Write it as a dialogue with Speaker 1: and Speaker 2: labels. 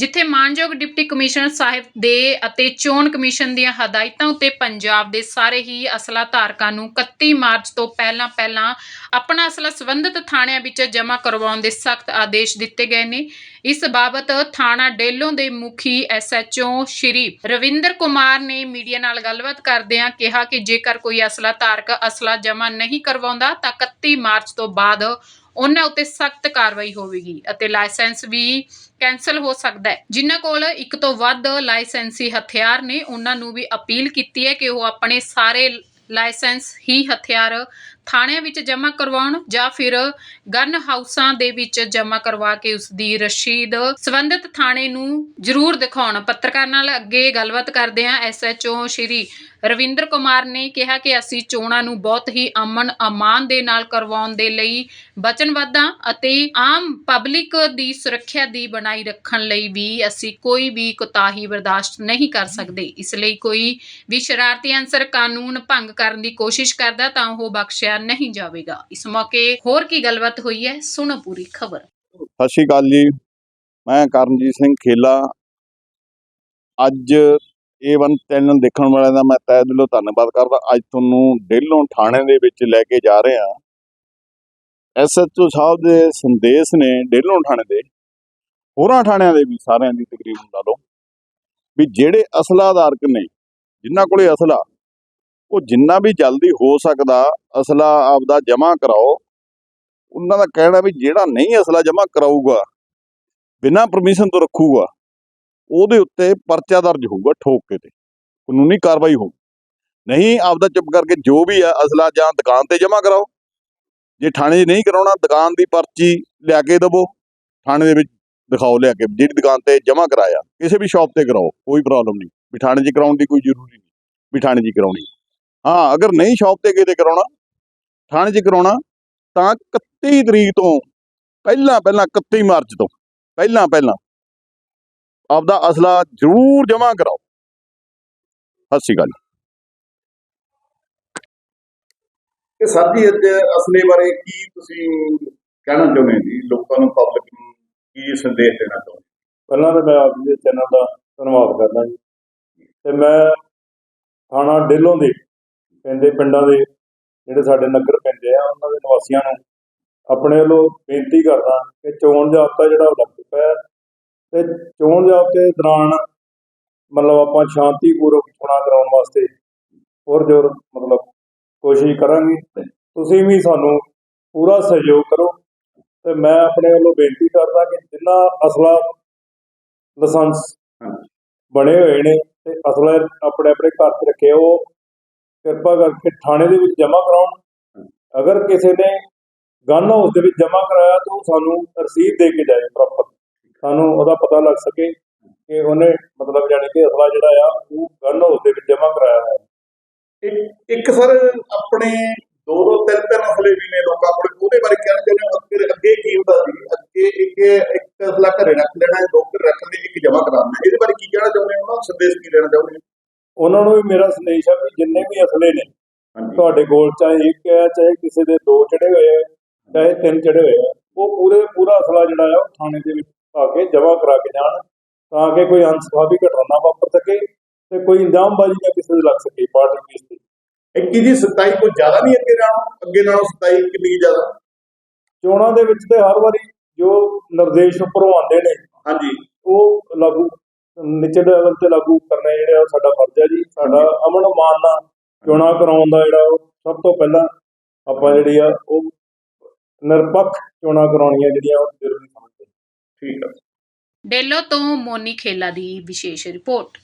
Speaker 1: ਜਿੱਥੇ ਮਾਨਯੋਗ deputy commissioner ਸਾਹਿਬ ਦੇ ਅਤੇ ਚੋਣ ਕਮਿਸ਼ਨ ਦੀਆਂ ਹਦਾਇਤਾਂ ਉੱਤੇ ਪੰਜਾਬ ਦੇ ਸਾਰੇ ਹੀ ਅਸਲਾ ਧਾਰਕਾਂ ਨੂੰ 31 ਮਾਰਚ ਤੋਂ ਪਹਿਲਾਂ ਪਹਿਲਾਂ ਆਪਣਾ ਅਸਲਾ ਸੰਬੰਧਿਤ ਥਾਣਿਆਂ ਵਿੱਚ ਜਮ੍ਹਾਂ ਕਰਵਾਉਣ ਦੇ ਸਖਤ ਆਦੇਸ਼ ਦਿੱਤੇ ਗਏ ਨੇ। ਇਸ ਬਾਬਤ ਥਾਣਾ ਡੇਲੋਂ ਦੇ ਮੁਖੀ ਐਸਐਚਓ ਸ਼੍ਰੀ ਰਵਿੰਦਰ ਕੁਮਾਰ ਨੇ ਮੀਡੀਆ ਨਾਲ ਗੱਲਬਾਤ ਕਰਦਿਆਂ ਕਿਹਾ ਕਿ ਜੇਕਰ ਕੋਈ ਅਸਲਾ ਧਾਰਕ ਅਸਲਾ ਜਮ੍ਹਾਂ ਨਹੀਂ ਕਰਵਾਉਂਦਾ ਤਾਂ 31 ਮਾਰਚ ਤੋਂ ਬਾਅਦ ਉਹਨਾਂ ਉੱਤੇ ਸਖਤ ਕਾਰਵਾਈ ਹੋਵੇਗੀ ਅਤੇ ਲਾਇਸੈਂਸ ਵੀ ਕੈਨਸਲ ਹੋ ਸਕਦਾ ਹੈ। ਜਿਨ੍ਹਾਂ ਕੋਲ ਇੱਕ ਤੋਂ ਵੱਧ ਲਾਇਸੈਂਸੀ ਹਥਿਆਰ ਨੇ, ਉਹਨਾਂ ਨੂੰ ਵੀ ਅਪੀਲ ਕੀਤੀ ਹੈ ਕਿ ਉਹ ਆਪਣੇ ਸਾਰੇ ਲਾਇਸੈਂਸ ਹੀ ਹਥਿਆਰ ਥਾਣਿਆਂ ਵਿੱਚ ਜਮ੍ਹਾਂ ਕਰਵਾਉਣ ਜਾਂ ਫਿਰ ਗਨ ਹਾਊਸਾਂ ਦੇ ਵਿੱਚ ਜਮ੍ਹਾਂ ਕਰਵਾ ਕੇ ਉਸ ਦੀ ਰਸੀਦ ਸਬੰਧਤ ਥਾਣੇ ਨੂੰ ਜ਼ਰੂਰ ਦਿਖਾਉਣ। ਪੱਤਰਕਾਰ ਨਾਲ ਅੱਗੇ ਗੱਲਬਾਤ ਕਰਦੇ ਹਾਂ। ਐਸਐਚਓ ਸ਼੍ਰੀ ਰਵਿੰਦਰ ਕੁਮਾਰ ਨੇ ਕਿਹਾ ਕਿ ਅਸੀਂ ਚੋਣਾਂ ਨੂੰ ਬਹੁਤ ਹੀ ਅਮਨ ਅਮਾਨ ਦੇ ਨਾਲ ਕਰਵਾਉਣ ਦੇ ਲਈ ਵਚਨਬੱਧ ਹਾਂ ਅਤੇ ਆਮ ਪਬਲਿਕ ਦੀ ਸੁਰੱਖਿਆ ਦੀ ਬਣਾਈ ਰੱਖਣ ਲਈ ਵੀ ਅਸੀਂ ਕੋਈ ਵੀ ਕੁਤਾਹੀ ਬਰਦਾਸ਼ਤ ਨਹੀਂ ਕਰ ਸਕਦੇ। ਇਸ ਲਈ ਕੋਈ ਵੀ ਸ਼ਰਾਰਤੀ ਅਨਸਰ ਕਾਨੂੰਨ ਭੰਗ ਕਰਨ ਦੀ ਕੋਸ਼ਿਸ਼ ਕਰਦਾ ਤਾਂ ਉਹ ਬਖਸ਼ਿਆ ਨਹੀਂ ਜਾਵੇਗਾ। ਇਸ ਮੌਕੇ ਹੋਰ ਕੀ ਗੱਲਬਾਤ ਹੋਈ ਹੈ, ਸੁਣੋ ਪੂਰੀ ਖਬਰ।
Speaker 2: ਸਤਿ ਸ਼੍ਰੀ ਅਕਾਲ ਜੀ। ਮੈਂ ਕਰਨਜੀਤ ਸਿੰਘ ਖੇਲਾ। ਅੱਜ A1 ਚੈਨਲ ਦੇਖਣ ਵਾਲਿਆਂ ਦਾ ਮੈਂ ਤਹਿ ਦਿਲੋਂ ਧੰਨਵਾਦ ਕਰਦਾ। ਅੱਜ ਤੁਹਾਨੂੰ ਡੇਲੋਂ ਥਾਣੇ ਦੇ ਵਿੱਚ ਲੈ ਕੇ ਜਾ ਰਹੇ ਹਾਂ। ਐਸਐਚਓ ਸਾਹਿਬ ਦੇ ਸੰਦੇਸ਼ ਨੇ ਡੇਲੋਂ ਥਾਣੇ ਦੇ, ਹੋਰਾਂ ਥਾਣਿਆਂ ਦੇ ਵੀ ਸਾਰਿਆਂ ਦੀ ਤਕਰੀਬਨ ਲਾ ਲਓ, ਵੀ ਜਿਹੜੇ ਅਸਲਾਧਾਰਕ ਨੇ, ਜਿਨ੍ਹਾਂ ਕੋਲੇ ਅਸਲਾ ਉਹ ਜਿੰਨਾ ਵੀ ਜਲਦੀ ਹੋ ਸਕਦਾ ਅਸਲਾ ਆਪਦਾ ਜਮ੍ਹਾਂ ਕਰਾਓ, ਉਹਨਾਂ ਦਾ ਕਹਿਣਾ ਵੀ ਜਿਹੜਾ ਨਹੀਂ ਅਸਲਾ ਜਮ੍ਹਾਂ ਕਰਾਊਗਾ, ਬਿਨਾਂ ਪਰਮਿਸ਼ਨ ਤੋਂ ਰੱਖੂਗਾ, ਉਹਦੇ ਉੱਤੇ ਪਰਚਾ ਦਰਜ ਹੋਊਗਾ ਠੋਕ ਕੇ ਤੇ, ਕਾਨੂੰਨੀ ਕਾਰਵਾਈ ਹੋਊ। ਨਹੀਂ ਆਪਦਾ ਚੁੱਪ ਕਰਕੇ ਜੋ ਵੀ ਆ ਅਸਲਾ ਜਾਂ ਦੁਕਾਨ ਤੇ ਜਮ੍ਹਾਂ ਕਰਾਓ, ਜੇ ਥਾਣੇ 'ਚ ਨਹੀਂ ਕਰਾਉਣਾ ਦੁਕਾਨ ਦੀ ਪਰਚੀ ਲਿਆ ਕੇ ਦੇਵੋ, ਥਾਣੇ ਦੇ ਵਿੱਚ ਦਿਖਾਓ ਲਿਆ ਕੇ ਜਿਹੜੀ ਦੁਕਾਨ ਤੇ ਜਮ੍ਹਾਂ ਕਰਾਇਆ, ਕਿਸੇ ਵੀ ਸ਼ਾਪ ਤੇ ਕਰਾਓ, ਕੋਈ ਪ੍ਰੋਬਲਮ ਨਹੀਂ ਬਿਠਾਣੇ 'ਚ ਕਰਾਉਣ ਦੀ ਕੋਈ ਜ਼ਰੂਰੀ ਨਹੀਂ ਬਿਠਾਣੇ ਥਾਣੇ 'ਚ ਕਰਾਉਣੀ। ਹਾਂ ਅਗਰ ਨਹੀਂ ਸ਼ਾਪ ਤੇ ਕਿਤੇ ਕਰਾਉਣਾ ਥਾਣੇ 'ਚ ਕਰਾਉਣਾ ਤਾਂ 31 ਤਰੀਕ ਤੋਂ ਪਹਿਲਾਂ ਪਹਿਲਾਂ 31 ਮਾਰਚ ਤੋਂ ਪਹਿਲਾਂ ਪਹਿਲਾਂ ਆਪਦਾ ਅਸਲਾ ਜ਼ਰੂਰ ਜਮ੍ਹਾਂ ਕਰਾਓ। ਸਤਿ ਸ਼੍ਰੀ ਅਕਾਲ।
Speaker 3: ਸਰ ਜੀ ਅੱਜ ਅਸਲੇ ਬਾਰੇ ਕੀ ਤੁਸੀਂ ਕਹਿਣਾ ਚਾਹੁੰਦੇ ਹੋ ਜੀ? ਲੋਕਾਂ ਨੂੰ ਪਬਲਿਕ ਨੂੰ ਕੀ ਸੰਦੇਸ਼ ਦੇਣਾ ਚਾਹੁੰਦੇ
Speaker 4: ਪਹਿਲਾਂ ਤਾਂ ਮੈਂ ਆਪ ਜੀ ਦੇ ਚੈਨਲ ਦਾ ਧੰਨਵਾਦ ਕਰਦਾ ਜੀ। ਤੇ ਮੈਂ ਥਾਣਾ ਡੇਲੋਂ ਦੇ ਪੈਂਦੇ ਪਿੰਡਾਂ ਦੇ ਜਿਹੜੇ ਸਾਡੇ ਨਗਰ ਪੈਂਦੇ ਆ ਉਹਨਾਂ ਦੇ ਨਿਵਾਸੀਆਂ ਨੂੰ ਆਪਣੇ ਵੱਲੋਂ ਬੇਨਤੀ ਕਰਦਾ ਕਿ ਚੋਣ ਜਾਬਤਾ ਜਿਹੜਾ ਉਹ ਲੱਗ ਚੁੱਕਾ ਹੈ ਤੇ ਚੋਣ ਜਾਬਤੇ ਦੌਰਾਨ ਮਤਲਬ ਆਪਾਂ ਸ਼ਾਂਤੀਪੂਰਵਕ ਚੋਣਾਂ ਕਰਾਉਣ ਵਾਸਤੇ ਹੋਰ ਜੋਰ ਮਤਲਬ ਕੋਸ਼ਿਸ਼ ਕਰਾਂਗੇ। ਤੁਸੀਂ ਵੀ ਸਾਨੂੰ ਪੂਰਾ ਸਹਿਯੋਗ ਕਰੋ ਤੇ ਮੈਂ ਆਪਣੇ ਵੱਲੋਂ ਬੇਨਤੀ ਕਰਦਾ ਕਿ ਜਿੰਨਾ ਅਸਲਾ ਲਾਇਸੈਂਸ ਬਣੇ ਹੋਏ ਨੇ ਤੇ ਅਸਲਾ ਆਪਣੇ ਆਪਣੇ ਘਰ 'ਚ ਰੱਖੇ ਉਹ ਕਿਰਪਾ ਕਰਕੇ ਥਾਣੇ ਦੇ ਵਿੱਚ ਜਮ੍ਹਾਂ ਕਰਾਉਣ। ਅਗਰ ਕਿਸੇ ਨੇ ਗਨ ਹਾਊਸ ਦੇ ਵਿੱਚ ਜਮ੍ਹਾਂ ਕਰਾਇਆ ਤਾਂ ਉਹ ਸਾਨੂੰ ਰਸੀਦ ਦੇ ਕੇ ਜਾਏ ਪ੍ਰੋਪਰ ਸਾਨੂੰ ਉਹਦਾ ਪਤਾ ਲੱਗ ਸਕੇ ਕਿ ਉਹਨੇ ਮਤਲਬ ਯਾਨੀ ਕਿ ਅਸਲਾ ਜਿਹੜਾ ਆ, ਉਹ ਗਨ ਹਾਊਸ ਦੇ ਵਿੱਚ ਜਮ੍ਹਾਂ ਕਰਾਇਆ ਹੈ
Speaker 3: ਇੱਕ ਸਰ, ਆਪਣੇ ਦੋ ਦੋ ਤਿੰਨ ਤਿੰਨ ਅਸਲੇ ਵੀ ਨੇ ਲੋਕਾਂ ਕੋਲ ਉਹਦੇ ਬਾਰੇ ਕਹਿਣਾ ਚਾਹੁੰਦੇ ਹੋ ਅੱਗੇ ਅੱਗੇ ਕੀ ਹੁੰਦਾ ਸੀ? ਅੱਗੇ ਇੱਕ ਇੱਕ ਅਸਲਾ ਘਰੇ ਰੱਖ ਲੈਣਾ, ਦੋ ਘਰੇ ਰੱਖ ਲਈ ਇੱਕ ਜਮ੍ਹਾਂ ਕਰਾਉਣਾ। ਇਹਦੇ ਬਾਰੇ ਕੀ ਕਹਿਣਾ ਚਾਹੁੰਦੇ ਹੋ? ਉਹਨਾਂ ਨੂੰ ਸੰਦੇਸ਼ ਕੀ ਦੇਣਾ ਚਾਹੁੰਦੇ
Speaker 4: ਉਹਨਾਂ ਨੂੰ ਵੀ ਮੇਰਾ ਸੰਦੇਸ਼ ਆ ਵੀ ਜਿੰਨੇ ਵੀ ਅਸਲੇ ਨੇ ਤੁਹਾਡੇ ਕੋਲ ਚਾਹੇ ਇੱਕ ਹੈ ਚਾਹੇ ਕਿਸੇ ਦੇ ਦੋ ਚੜੇ ਹੋਏ ਆ ਚਾਹੇ ਤਿੰਨ ਚੜੇ ਹੋਏ ਆ ਉਹ ਪੂਰੇ ਪੂਰਾ ਅਸਲਾ ਜਿਹੜਾ ਆ ਉਹ ਥਾਣੇ ਦੇ ਵਿੱਚ ਆ ਕੇ ਜਮ੍ਹਾਂ ਕਰਾ ਕੇ ਜਾਣ ਤਾਂ ਕਿ ਕੋਈ ਅਨਸਫਾਵੀ ਘਟਨਾ ਵਾਪਰ ਸਕੇ ਤੇ ਕੋਈ ਇਲਜ਼ਾਮਬਾਜ਼ੀ ਨਾ ਕਿਸੇ ਦੇ ਲੱਗ ਸਕੇ ਪਾਰਟੀ ਬੇਸ ਤੇ।
Speaker 3: ਇੱਕੀ ਦੀ 27 ਕੋਈ ਜ਼ਿਆਦਾ ਨਹੀਂ ਅੱਗੇ ਨਾਲੋਂ ਅੱਗੇ ਨਾਲੋਂ 27 ਕਿੰਨੀ ਜ਼ਿਆਦਾ?
Speaker 4: ਚੋਣਾਂ ਦੇ ਵਿੱਚ ਤੇ ਹਰ ਵਾਰੀ ਜੋ ਨਿਰਦੇਸ਼ ਉੱਪਰੋਂ ਆਉਂਦੇ ਨੇ
Speaker 3: ਹਾਂਜੀ।
Speaker 4: ਉਹ ਲਾਗੂ ਨਿਚਲੇ ਲੈਵਲ ਤੇ ਲਾਗੂ ਉਹ ਸਾਡਾ ਫਰਜ਼ ਹੈ ਜੀ ਸਾਡਾ ਅਮਨ ਮਾਨ ਨਾਲ ਚੋਣਾਂ ਕਰਾਉਣ ਦਾ ਜਿਹੜਾ ਉਹ ਸਭ ਤੋਂ ਪਹਿਲਾਂ ਆਪਾਂ ਜਿਹੜੀ ਆ ਉਹ ਨਿਰਪੱਖ ਚੋਣਾਂ ਕਰਾਉਣੀਆਂ ਜਿਹੜੀਆਂ ਉਹ ਜ਼ਰੂਰੀ ਸਮਝਦੇ।
Speaker 3: ਠੀਕ ਹੈ
Speaker 1: ਡੇਲੋ ਤੋਂ ਮੋਨੀ ਖੇਲਾ ਦੀ ਵਿਸ਼ੇਸ਼ ਰਿਪੋਰਟ।